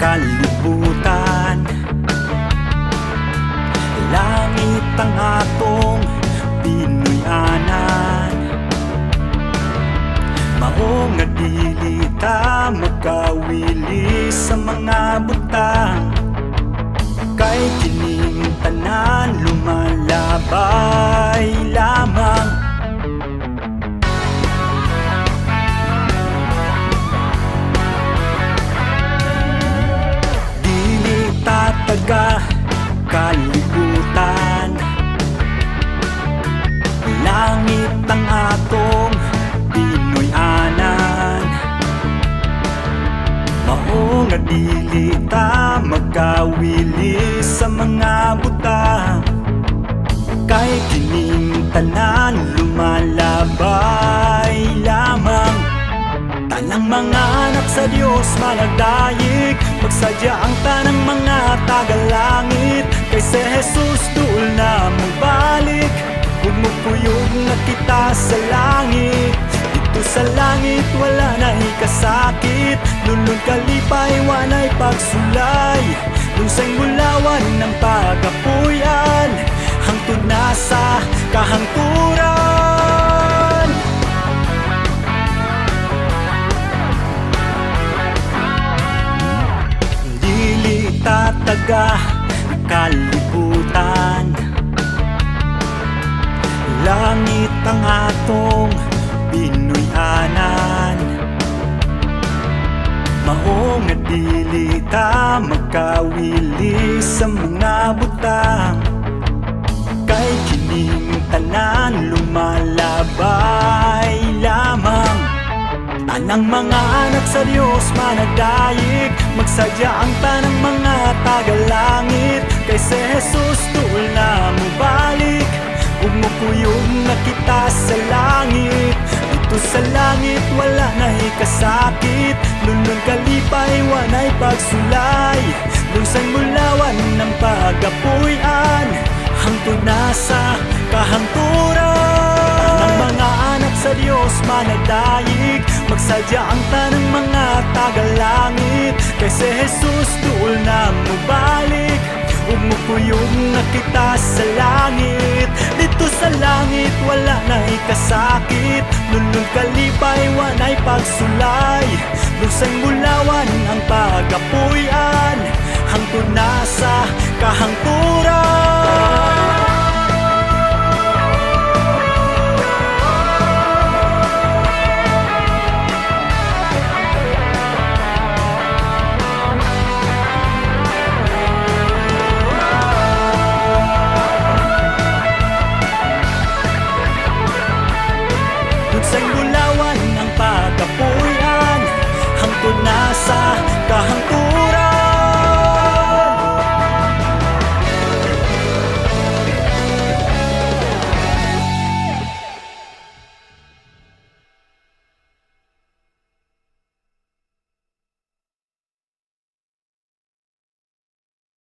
kalibutan. Langit ang atong Pinoyanan Mao nga dili ta magkawili sa mga butang. Kay kining tanan lumalabay kalibutan Langit ang atong Pinoyanan Mao nga dili ta magkawili sa mga butang Kay kining tanan lumalabay lamang. Tanang mga anak sa Diyos managdayig Magsadya ang tanang mga tagalangit kita sa langit. Dito sa langit wala na ikasakit Lulun kalipay wanay pagsulay. Lusay mulawan ng pagapuyan. Hangtod na sa kahangturan Dili tataga kalibutan ang atong Pinoyanan Mao nga dili ta magkawili sa mga butang. Kay kining tanan lumalabay lamang. Tanang mga anak sa Diyos managdayig Magsadya ang tanang mga tagalangit. Kay si Jesus mubalik Puyog na kita sa langit. Dito sa langit wala na ikasakit Lulun kalipay wanay pagsulay. Lusay mulawan ng pagapuyan Hangtod na sa kahangturan Ang mga anak sa Diyos managdayig Magsadya ang tanang mga tagalangit. Kay si Jesus tuol na mubalik. Puyog na kita sa langit sa langit wala na ikasakit Lulong kalipay wanay pagsulay. Lusay mulawan ang pagapuyan. Hangtod na sa kahangturan